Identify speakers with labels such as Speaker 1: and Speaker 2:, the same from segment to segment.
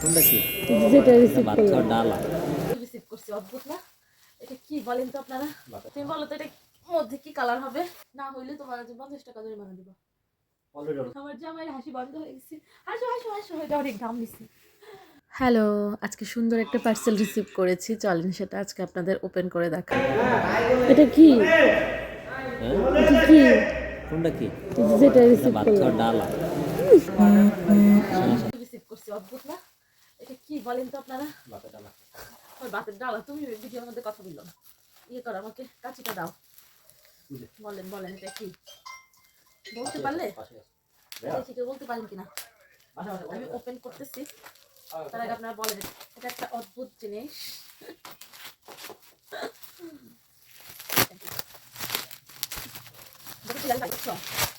Speaker 1: কোনটা কি?
Speaker 2: যেটা রিসিভ করলাম।
Speaker 1: ডালা।
Speaker 3: রিসিভ করছি অদ্ভুত না? এটা কি বলেন তো আপনারা? তুমি বলো তো এটা মধ্যে কি কালার হবে? না হইলে তোমার যে পঞ্চাশ টাকা জরিমানা দিবা। আমার জামাইয়ের হাসি বন্ধ হয়ে গেছে। হাসো হাসো হাসো এটা অনেক দাম দিছি। হ্যালো আজকে সুন্দর একটা পার্সেল রিসিভ করেছি। চলেন সেটা আজকে আপনাদের ওপেন করে
Speaker 2: এটা কি?
Speaker 1: হ্যাঁ?
Speaker 2: এটা কি?
Speaker 1: কোনটা কি?
Speaker 2: যেটা রিসিভ করলাম।
Speaker 1: ডালা।
Speaker 3: রিসিভ করছি অদ্ভুত না? এটা কি বলেন তো আপনারা?
Speaker 1: বাচ্চা ডালা।
Speaker 3: ওই বাতের ডালা তুমি ভিডিওর মধ্যে কথা বলল না। ইয়ে করো আমাকে কাঁচিটা দাও। বলেন বলেন এটা কি? বলতে পারলে? দেখি কেউ বলতে পারেন কিনা। আমি ওপেন করতেছি। তার আগে আপনারা বলেন এটা একটা অদ্ভুত জিনিস?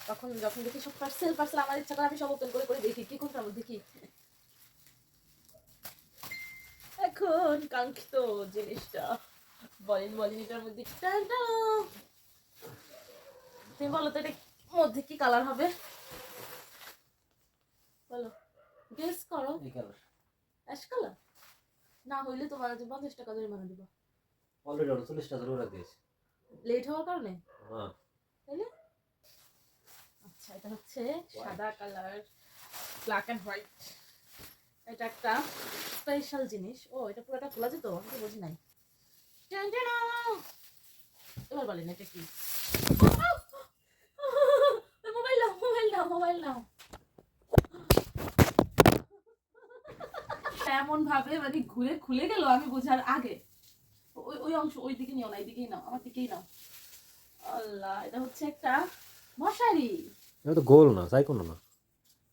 Speaker 3: তখন যখন দেখি সব পার্সেল পার্সেল আমার ইচ্ছা করে আমি সব ওপেন করে করে দেখি কি কোনটার মধ্যে কি? এখন কাঙ্ক্ষিত জিনিসটা। বলেন বলেন এটার মধ্যে তুমি বলো তো এটা মধ্যে কি কালার হবে? বলো। গেস করো।
Speaker 1: এই কালার
Speaker 3: অ্যাশ কালার না হইলে তোমার যে পঞ্চাশ টাকা জরিমানা দিব।
Speaker 1: অলরেডি উনচল্লিশ টাকা জরুরি দিয়েছে।
Speaker 3: লেট হওয়ার কারণে?
Speaker 1: হ্যাঁ।
Speaker 3: আচ্ছা এটা হচ্ছে সাদা কালার ব্ল্যাক অ্যান্ড হোয়াইট এটা একটা স্পেশাল জিনিস। ও এটা পুরোটা খোলা যেত আমি তো বুঝি নাই। এবার বলেন এটা কি? মোবাইল নাও মোবাইল নাও মোবাইল নাও এমন ভাবে মানে ঘুরে খুলে গেল আমি বোঝার আগে। ওই ওই অংশ ওই দিকে নিও না এইদিকেই নাও আমার দিকেই নাও। আল্লাহ এটা হচ্ছে একটা মশারি।
Speaker 1: এটা তো গোল না চাই কোনো না।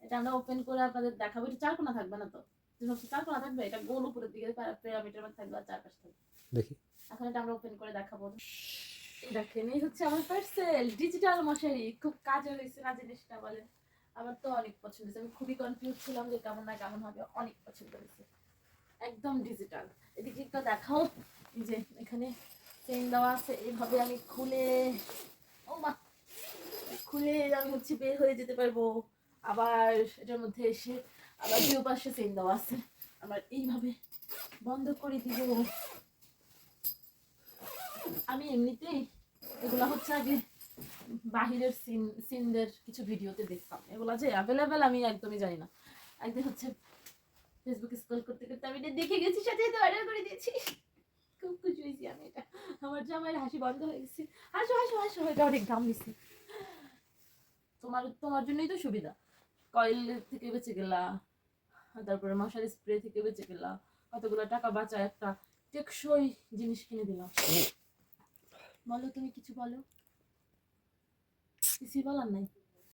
Speaker 3: এটা আমরা ওপেন করে আপনাদের দেখাবো এটা চারকোনা থাকবে না তো? থাকবে এটা গোল উপরের দিকে প্যারামিটার মধ্যে থাকবে আর চারপাশে থাকবে।
Speaker 1: দেখি।
Speaker 3: এখন এটা আমরা ওপেন করে দেখাবো। দেখেন এই হচ্ছে আমার পার্সেল ডিজিটাল মশারি। খুব কাজে হয়েছে না জিনিসটা বলে? আমার তো অনেক পছন্দ হয়েছে। আমি খুবই কনফিউজ ছিলাম যে কেমন না কেমন হবে অনেক পছন্দ হয়েছে। একদম ডিজিটাল এদিকে একটা দেখাও। যে এখানে চেন দেওয়া আছে এইভাবে আমি খুলে ও মা খুলে আমি হচ্ছে বের হয়ে যেতে পারব। আবার এটার মধ্যে এসে আবার দুই পাশে চেন দেওয়া আছে। আবার এইভাবে বন্ধ করে দিব। আমি এমনিতেই এগুলা হচ্ছে আগে বাহিরের সিন সিনদের কিছু ভিডিওতে দেখতাম। এগুলা যে অ্যাভেলেবেল আমি একদমই জানি না। একদিন হচ্ছে ফেসবুক স্ক্রল করতে করতে আমি এটা দেখে গেছি, সাথে সাথে অর্ডার করে দিয়েছি। খুব খুশি হয়েছি আমি এটা। আমার জামাইয়ের হাসি বন্ধ হয়ে গেছে। হাসো হাসো হাসো, এটা অনেক দাম দিছি তোমার তোমার জন্যই তো সুবিধা। কয়েল থেকে বেঁচে গেলা তারপরে মশারি স্প্রে থেকে বেঁচে গেলা কতগুলো টাকা বাঁচা একটা টেকসই জিনিস কিনে দিলাম। বলো তুমি কিছু বলো? কিছুই বলার নাই।